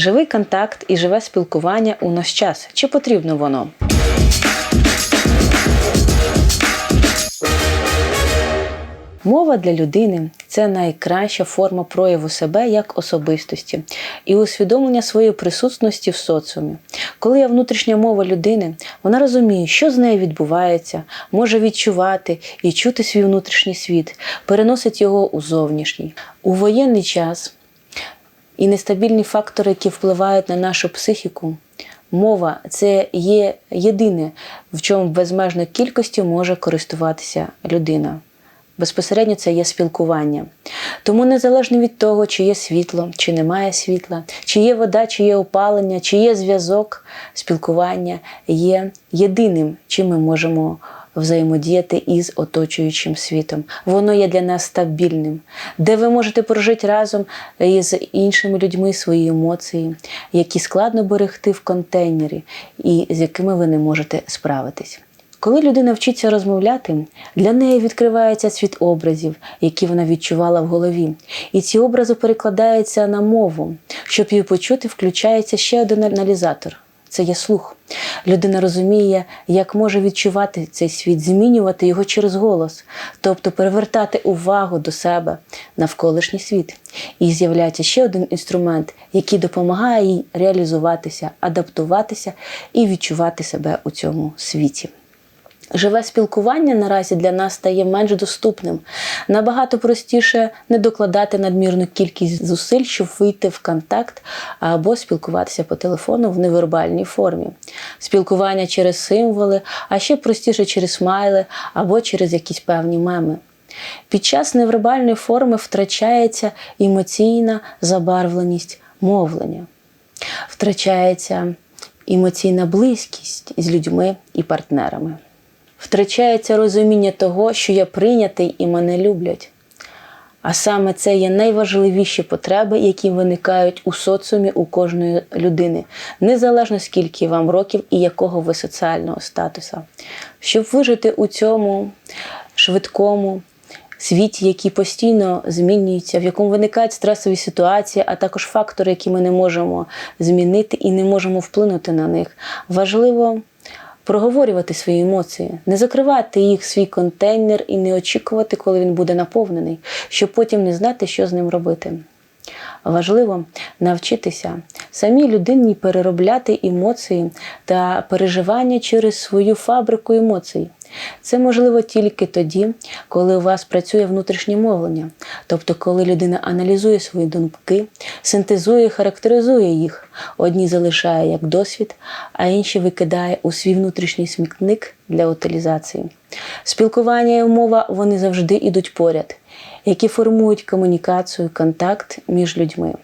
Живий контакт і живе спілкування у наш час. Чи потрібно воно? Мова для людини це найкраща форма прояву себе як особистості і усвідомлення своєї присутності в соціумі. Коли є внутрішня мова людини, вона розуміє, що з нею відбувається, може відчувати і чути свій внутрішній світ, переносить його у зовнішній. У воєнний час і нестабільні фактори, які впливають на нашу психіку. Мова це є єдине, в чому безмежною кількістю може користуватися людина. Безпосередньо це є спілкування. Тому незалежно від того, чи є світло, чи немає світла, чи є вода, чи є опалення, чи є зв'язок, спілкування є єдиним, чим ми можемо взаємодіяти із оточуючим світом. Воно є для нас стабільним, де ви можете прожити разом із іншими людьми свої емоції, які складно берегти в контейнері, і з якими ви не можете справитись. Коли людина вчиться розмовляти, для неї відкривається світ образів, які вона відчувала в голові. І ці образи перекладаються на мову. Щоб її почути, включається ще один аналізатор це є слух. Людина розуміє, як може відчувати цей світ, змінювати його через голос, тобто перевертати увагу до себе, навколишній світ. І з'являється ще один інструмент, який допомагає їй реалізуватися, адаптуватися і відчувати себе у цьому світі. Живе спілкування наразі для нас стає менш доступним. Набагато простіше не докладати надмірну кількість зусиль, щоб вийти в контакт або спілкуватися по телефону в невербальній формі. Спілкування через символи, а ще простіше через смайли або через якісь певні меми. Під час невербальної форми втрачається емоційна забарвленість мовлення, втрачається емоційна близькість з людьми і партнерами втрачається розуміння того, що я прийнятий і мене люблять. А саме це є найважливіші потреби, які виникають у соціумі у кожної людини, незалежно скільки вам років і якого ви соціального статусу. Щоб вижити у цьому швидкому світі, який постійно змінюється, в якому виникають стресові ситуації, а також фактори, які ми не можемо змінити і не можемо вплинути на них, важливо проговорювати свої емоції, не закривати їх в свій контейнер і не очікувати, коли він буде наповнений, щоб потім не знати, що з ним робити. Важливо навчитися самій людині переробляти емоції та переживання через свою фабрику емоцій. Це можливо тільки тоді, коли у вас працює внутрішнє мовлення, тобто коли людина аналізує свої думки, синтезує, характеризує їх. Одні залишає як досвід, а інші викидає у свій внутрішній смітник для утилізації. Спілкування і мова вони завжди йдуть поряд, які формують комунікацію, контакт між людьми.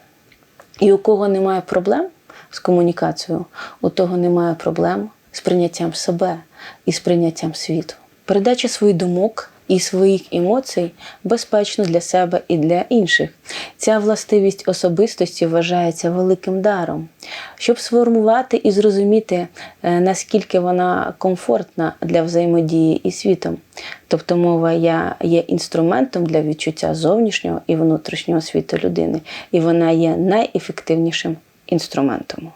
І у кого немає проблем з комунікацією, у того немає проблем з прийняттям себе і з прийняттям світу. Передача своїх думок і своїх емоцій безпечно для себе і для інших. Ця властивість особистості вважається великим даром, щоб сформувати і зрозуміти, е, наскільки вона комфортна для взаємодії із світом. Тобто мова є інструментом для відчуття зовнішнього і внутрішнього світу людини, і вона є найефективнішим інструментом.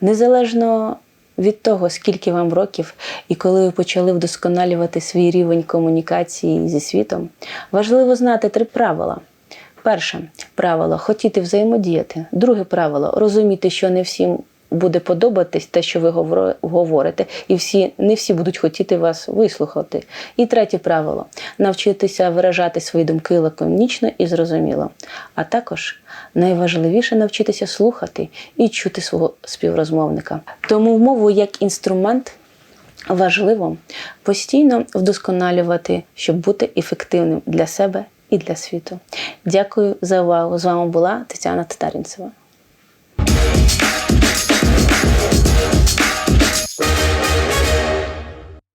Незалежно від того, скільки вам років і коли ви почали вдосконалювати свій рівень комунікації зі світом, важливо знати три правила. Перше правило хотіти взаємодіяти. Друге правило розуміти, що не всім буде подобатись те, що ви говорите, і всі не всі будуть хотіти вас вислухати. І третє правило навчитися виражати свої думки лаконічно і зрозуміло. А також найважливіше навчитися слухати і чути свого співрозмовника. Тому мову як інструмент. Важливо постійно вдосконалювати, щоб бути ефективним для себе і для світу. Дякую за увагу! З вами була Тетяна Татарінцева.